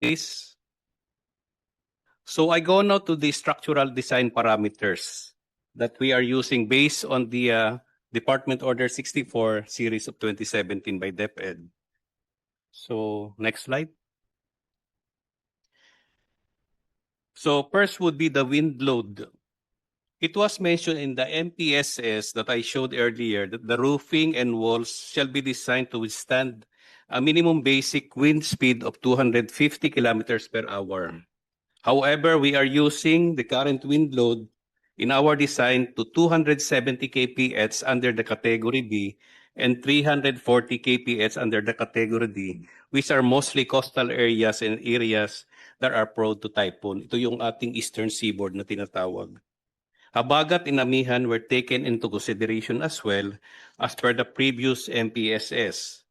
please. So I go now to the structural design parameters that we are using based on the uh, Department Order 64 series of 2017 by DepEd. So next slide. So first would be the wind load. It was mentioned in the MPSS that I showed earlier that the roofing and walls shall be designed to withstand a minimum basic wind speed of 250 kilometers per hour. However, we are using the current wind load in our design to 270 kph under the category B and 340 kph under the category D, which are mostly coastal areas and areas that are prone to typhoon. Ito yung ating eastern seaboard na tinatawag. Habagat and Amihan were taken into consideration as well as per the previous MPSS.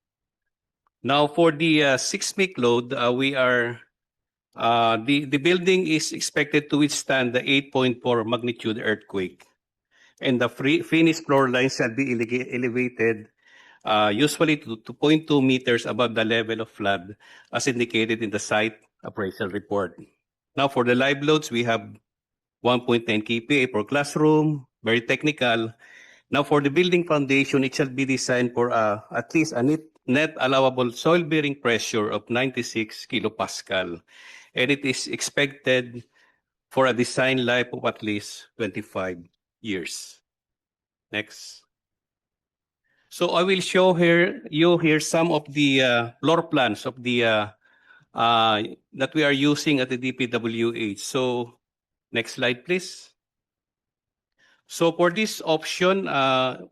Now, for the uh, seismic load, uh, we are uh, the the building is expected to withstand the 8.4 magnitude earthquake, and the free, finished floor lines shall be ele- elevated, uh, usually to 2.2 meters above the level of flood, as indicated in the site appraisal report. Now, for the live loads, we have 1.9 kPa per classroom, very technical. Now, for the building foundation, it shall be designed for uh, at least a net, allowable soil-bearing pressure of 96 kilopascal. And it is expected for a design life of at least 25 years. Next. So I will show here you here some of the uh, floor plans of the uh, uh, that we are using at the DPWH. So next slide, please. So for this option, uh,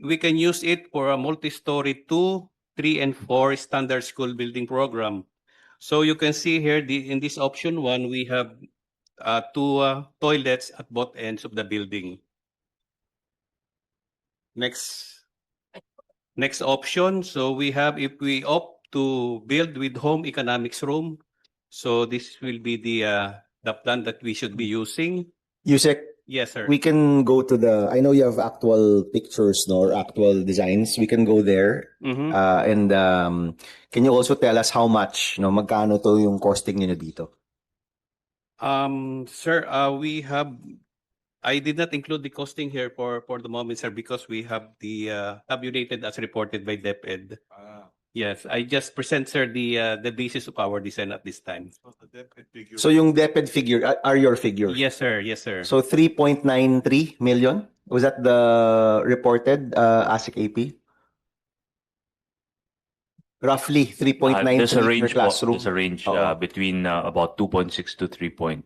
we can use it for a multi-story two, three, and four standard school building program. So you can see here the in this option one, we have uh, two uh, toilets at both ends of the building. Next. Next option, so we have if we opt to build with home economics room, so this will be the uh, the plan that we should be using. Yusek, Yes, sir. we can go to the, I know you have actual pictures, no, or actual designs. We can go there. Mhm. Uh, and um, can you also tell us how much, no, magkano to yung costing niyo dito? Um, sir, uh, we have, I did not include the costing here for, for the moment, sir, because we have the, uh, tabulated as reported by DepEd. Yes, I just present, sir, the, uh, the basis of our design at this time. So yung DepEd figure are, are your figures? Yes, sir, yes, sir. So 3.93 million? Was that the reported uh, ASIC AP? Roughly Uh, there's 3.93 a per range po. classroom. There's a range uh, between uh, about 2.6 to 3.8.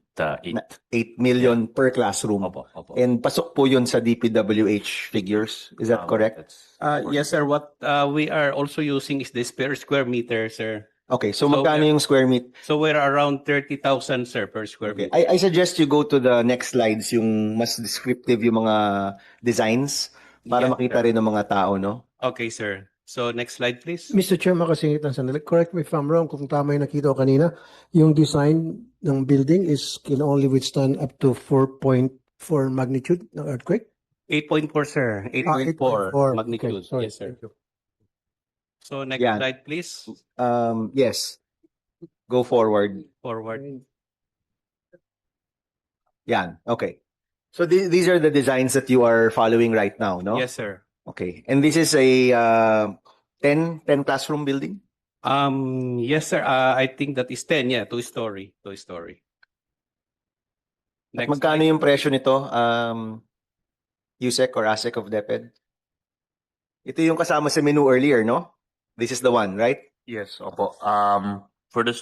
8 million per classroom. Opo, opo. And pasok po yun sa DPWH figures. Is that Um, correct? Uh, yes, sir, what, uh, we are also using is this per square meter, sir. Okay, so So, magkano yeah. yung square meter? So we're around 30,000, sir, per square Okay. meter. I, I suggest you go to the next slides, yung mas descriptive yung mga designs para Yeah, makita sir. rin ng mga tao, no? Okay, sir. So next slide, please. Mr. Chair, makasingit ng sandali. Correct me if I'm wrong, kung tama yung nakita ko kanina, yung design ng building is can only withstand up to 4.4 magnitude ng earthquake? 8.4, sir. Ah, 8.4 8.4. magnitude. Okay, sorry. Yes, sir. Thank you. So next Yeah. slide, please. Um, yes. Go forward. Forward. Yan. Okay. So the- these are the designs that you are following right now, no? Yes, sir. Okay. And this is a uh, 10, 10 classroom building? Um, yes, sir. Uh, I think that is 10. Yeah, two story. Two story. At Next magkano slide. yung presyo nito? Um, USEC or ASEC of DepEd? Ito yung kasama sa menu earlier, no? This is the one, right? Yes, opo. Um, for the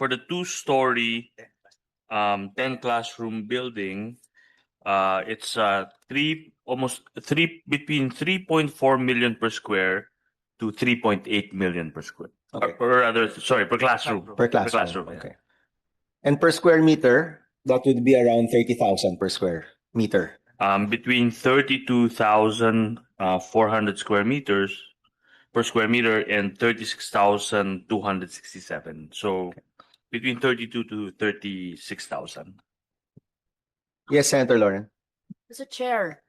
for the two-story, um, ten classroom building, uh, it's uh three almost three between three point four million per square to three point eight million per square. Okay. Or rather, sorry, per classroom. Per classroom. yeah. Okay. And per square meter, that would be around 30,000 per square meter. Um, between thirty-two thousand uh four hundred square meters per square meter and thirty-six thousand two hundred sixty-seven. So between thirty-two to thirty-six thousand. Yes, Senator Lauren. Mr. Chair,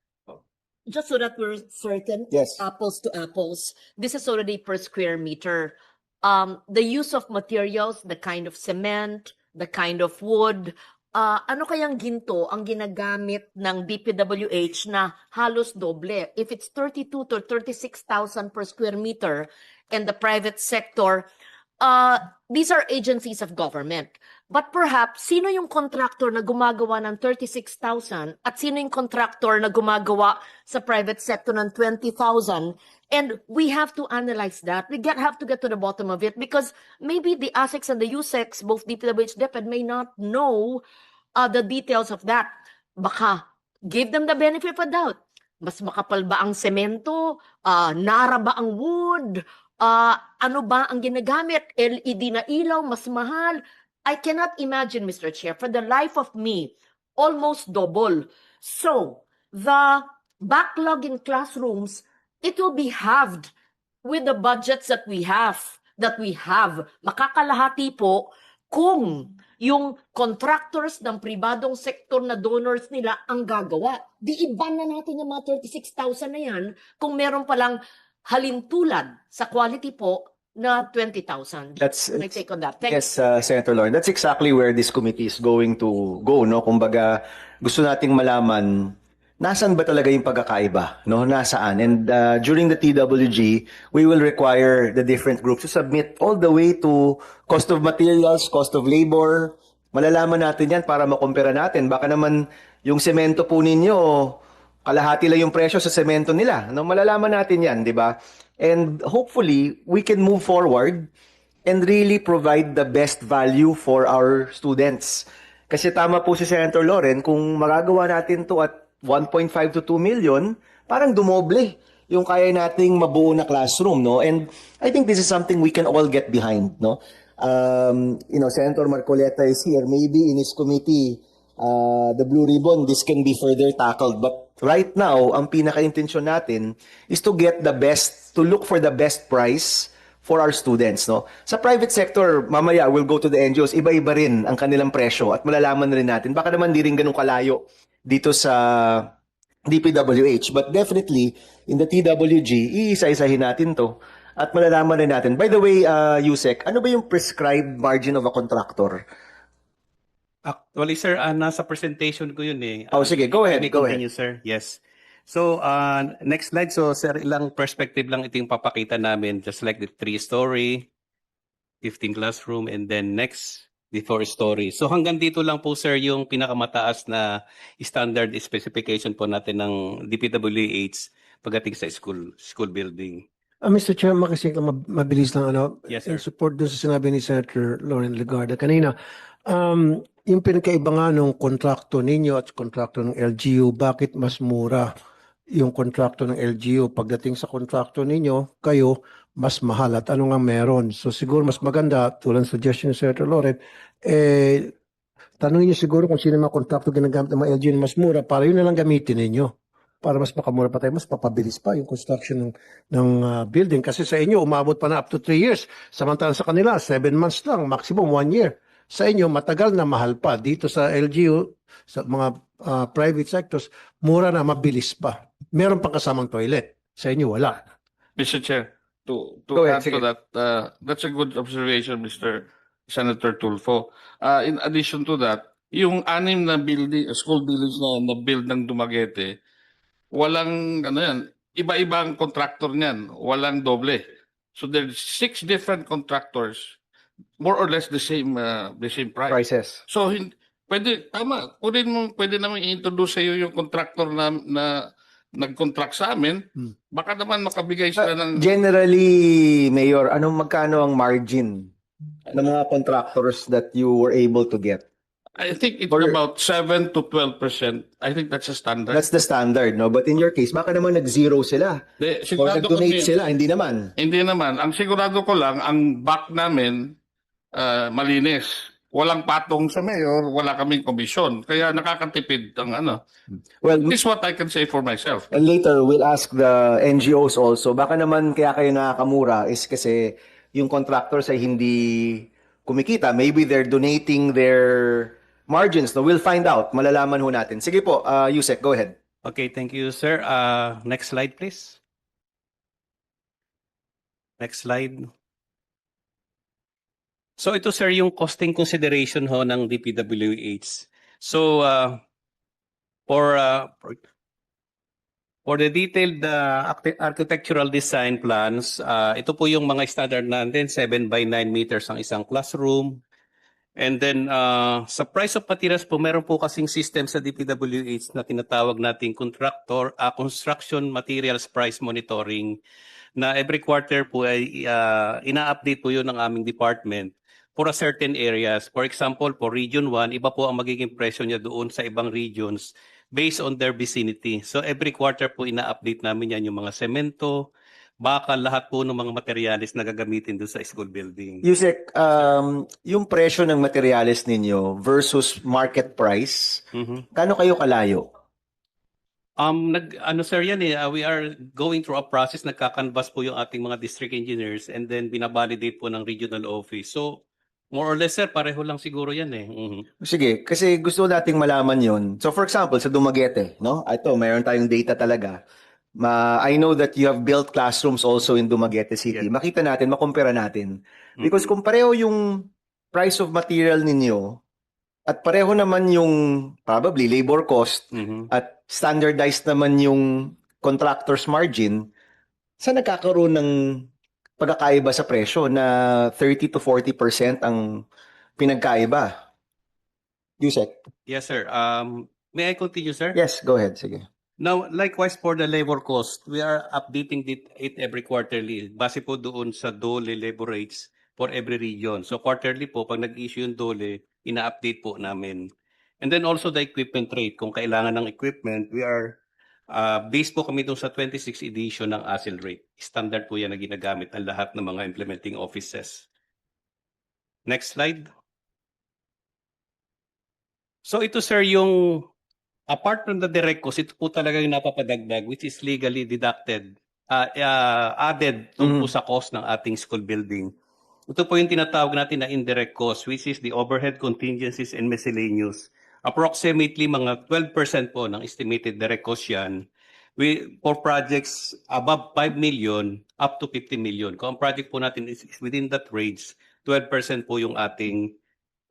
just so that we're certain, Yes. apples to apples, this is already per square meter. um, the use of materials, the kind of cement, the kind of wood, ah, ano kayang ginto ang ginagamit ng DPWH na halos doble? If it's 32 to 36,000 per square meter and the private sector, uh, these are agencies of government. But perhaps, sino yung contractor na gumagawa ng 36,000 at sino yung contractor na gumagawa sa private sector ng 20,000? And we have to analyze that. We get, have to get to the bottom of it because maybe the ASEX and the USEX, both DPWH, DepEd, may not know uh, the details of that. Baka give them the benefit of the doubt. Mas makapal ba ang semento? Ah, nara ba ang wood? Ah, ano ba ang ginagamit? LED na ilaw, mas mahal. I cannot imagine, Mr. Chair, for the life of me, almost double. So, the backlog in classrooms, it will be halved with the budgets that we have, that we have. Makakalahati po kung yung contractors ng pribadong sektor na donors nila ang gagawa. Di iba na natin yung mga 36,000 na yan kung meron palang halintulad sa quality po na 20,000. That's My take on that. Thank Yes, uh, Senator Lauren. That's exactly where this committee is going to go, no? Kumbaga, gusto nating malaman nasan ba talaga yung pagkakaiba, no? Nasaan? And uh, during the TWG, we will require the different groups to submit all the way to cost of materials, cost of labor. Malalaman natin yan para makumpara natin. Baka naman yung semento po ninyo, kalahati lang yung presyo sa semento nila. No? Malalaman natin yan, di ba? And hopefully, we can move forward and really provide the best value for our students. Kasi tama po si Senator Loren, kung magagawa natin to at 1.5 to 2 million, parang dumoble yung kaya nating mabuo na classroom, no? And I think this is something we can all get behind, no? Um, you know, Senator Marcoleta is here. Maybe in his committee, uh, the Blue Ribbon, this can be further tackled. But right now, ang pinaka-intensyon natin is to get the best, to look for the best price for our students. No? Sa private sector, mamaya we'll go to the NGOs, iba-iba rin ang kanilang presyo at malalaman rin natin. Baka naman di rin ganun kalayo dito sa DPWH. But definitely, in the TWG, iisa-isahin natin to at malalaman rin natin. By the way, uh, Yusek, ano ba yung prescribed margin of a contractor? Actually, sir, ah, nasa presentation ko yun eh. Oh, sige, go ahead, Can go ahead. continue, sir? Yes. So, uh, next slide. So, sir, ilang perspective lang ito yung papakita namin. Just like the three-story, 15 classroom, and then next, the four-story. So, hanggang dito lang po, sir, yung pinakamataas na standard specification po natin ng DPWH pagdating sa school school building. Ah, Mr. Chair, mab- mabilis lang ano. Yes, In sir. support dun sa sinabi ni Senator Lauren Legarda kanina. Um, yung pinakaiba nga nung kontrakto ninyo at kontrakto ng LGU, bakit mas mura yung kontrakto ng LGU? Pagdating sa kontrakto ninyo, kayo, mas mahal. At ano nga meron? So siguro mas maganda, tulad suggestion ni Senator Lauren, eh, tanongin niyo siguro kung sino mga kontrakto ginagamit ng mga LGU na mas mura para yun na lang gamitin ninyo. Para mas makamura pa tayo, mas papabilis pa yung construction ng ng uh, building kasi sa inyo umabot pa na up to 3 years samantalang sa kanila 7 months lang maximum 1 year sa inyo matagal na mahal pa dito sa LGU sa mga uh, private sectors mura na mabilis pa meron pang kasamang toilet sa inyo wala Mr. Chair, to, to Go ahead, add sige. to that, uh, that's a good observation, Mr. Senator Tulfo. Uh, in addition to that, yung anim na building, school buildings na na-build ng Dumaguete, walang, ano yan, iba-ibang contractor niyan, walang doble. So there's six different contractors, more or less the same, uh, the same price. Prices. So, hin- pwede, tama, pwede mo, pwede naman i-introduce sa iyo yung contractor na, na nag-contract sa amin. Hmm. Baka naman makabigay sila ng... Generally, Mayor, anong magkano ang margin ng mga contractors that you were able to get? I think it's Or- about 7 to 12 percent. I think that's a standard. That's the standard, no? But in your case, baka naman nag-zero sila. De, Or nag-donate sila, hindi naman. Hindi naman. Ang sigurado ko lang, ang back namin ah, malinis. Walang patong sa mayor, wala kaming komisyon. Kaya nakakatipid ang ano. Well, This is what I can say for myself. And later, we'll ask the NGOs also. Baka naman kaya kayo nakakamura is kasi yung contractors ay hindi kumikita. Maybe they're donating their margins. No? We'll find out. Malalaman ho natin. Sige po, uh, Yusek, go ahead. Okay, thank you, sir. Uh, next slide, please. Next slide. So ito sir yung costing consideration ho ng DPWH. So uh, for uh, for, for the detailed uh, archi- architectural design plans, uh, ito po yung mga standard natin, 7 by 9 meters ang isang classroom. And then uh, sa price of materials po, meron po kasing system sa DPWH na tinatawag nating contractor uh, construction materials price monitoring na every quarter po ay uh, ina-update po yun ng aming department for a certain areas. For example, for Region 1, iba po ang magiging presyo niya doon sa ibang regions based on their vicinity. So every quarter po ina-update namin yan yung mga semento, baka lahat po ng mga materialis na gagamitin doon sa school building. Yusek, um, yung presyo ng materials ninyo versus market price, Mhm. kano kayo kalayo? Um, nag, ano sir yan eh, uh, we are going through a process, nagkakanvas po yung ating mga district engineers and then binabalidate po ng regional office. So, more or less sir, pareho lang siguro yan eh. Mhm. Sige, kasi gusto nating malaman yon. So for example, sa Dumaguete, no? Ito, mayroon tayong data talaga. Ma I know that you have built classrooms also in Dumaguete City. Yeah. Makita natin, makumpara natin. Because Mhm. kung pareho yung price of material ninyo at pareho naman yung probably labor cost Mhm. at standardized naman yung contractor's margin, saan nagkakaroon ng pagkakaiba sa presyo na 30 to 40% ang pinagkaiba? Yusek? Yes sir. Um, may I continue sir? Yes, go ahead. Sige. Now, likewise for the labor cost, we are updating it, it every quarterly. Base po doon sa DOLE labor rates for every region. So quarterly po, pag nag-issue yung DOLE, ina-update po namin. And then also the equipment rate. Kung kailangan ng equipment, we are uh, based po kami doon sa 26 edition ng ASIL rate. Standard po yan na ginagamit ng lahat ng mga implementing offices. Next slide. So ito sir yung apart from the direct cost, ito po talaga yung napapadagdag which is legally deducted, uh, uh, added doon po sa cost ng ating school building. Ito po yung tinatawag natin na indirect cost which is the overhead contingencies and miscellaneous. Approximately mga 12% po ng estimated direct cost yan we, for projects above 5 million up to 50 million. Kung ang project po natin is, within that range, 12% po yung ating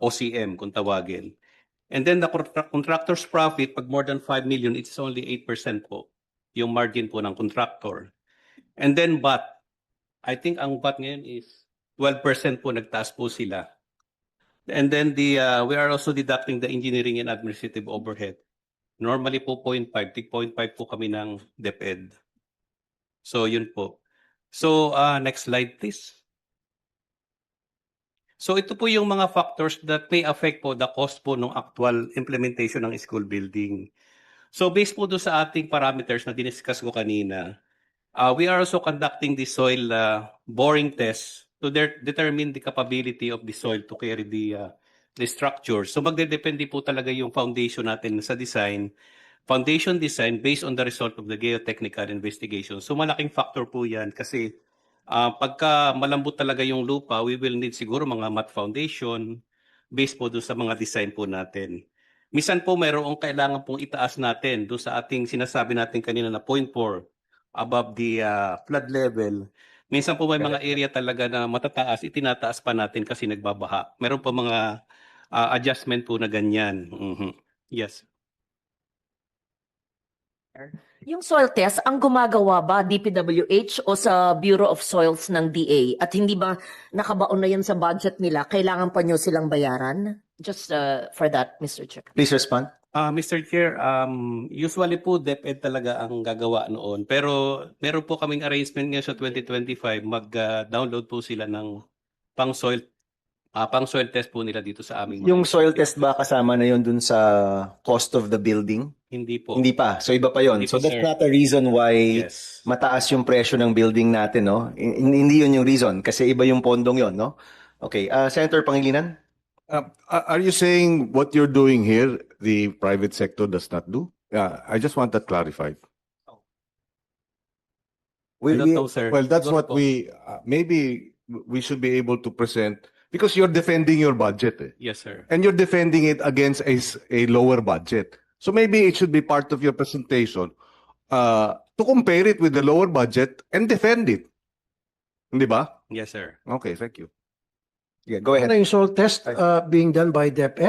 OCM kung tawagin. And then the contra- contractor's profit, pag more than 5 million, it's only 8% po, yung margin po ng contractor. And then BAT, I think ang BAT ngayon is 12% po, nagtaas po sila. And then the uh, we are also deducting the engineering and administrative overhead. Normally po 0.5, tig 0.5 po kami ng DepEd. So yun po. So uh, next slide please. So ito po yung mga factors that may affect po the cost po ng actual implementation ng school building. So based po doon sa ating parameters na diniscuss ko kanina, uh, we are also conducting the soil uh, boring test to de- determine the capability of the soil to carry the uh, the structure. So magdedepende po talaga yung foundation natin sa design, foundation design based on the result of the geotechnical investigation. So malaking factor po yan kasi Ah, pagka malambot talaga yung lupa, we will need siguro mga mat foundation based po doon sa mga design po natin. Misan po mayroong kailangan pong itaas natin doon sa ating sinasabi natin kanina na 0.4 above the ah, flood level. Minsan po may mga area talaga na matataas, itinataas pa natin kasi nagbabaha. Meron pa mga ah, adjustment po na ganyan. Mhm. Yes. Yung soil test, ang gumagawa ba DPWH o sa Bureau of Soils ng DA? At hindi ba nakabaon na yan sa budget nila? Kailangan pa nyo silang bayaran? Just uh, for that, Mr. Chair. Please respond. Ah, Mr. Chair, um, usually po DepEd talaga ang gagawa noon. Pero meron po kaming arrangement ngayon sa 2025, mag-download po sila ng pang soil ah, pang soil test po nila dito sa aming Yung soil test ba kasama na yun dun sa cost of the building? hindi po. Hindi pa. So iba pa. Hindi So that's sir. not a reason why Yes. mataas yung presyo ng building natin, no? Hin- Hindi yun yung reason kasi iba yung pondong yun, no? Okay, uh, Senator Pangilinan? Uh, are you saying what you're doing here, the private sector does not do? Yeah, I just want that clarified. I don't know, sir. Well, that's what we, uh, maybe we should be able to present, because you're defending your budget, eh, Yes, sir. and you're defending it against a, s- a lower budget. So maybe it should be part of your presentation, uh, to compare it with the lower budget and defend it. Hindi ba? Yes, sir. Okay, thank you. Yeah, go ahead. Ano yung soil test uh, being done by DepEd?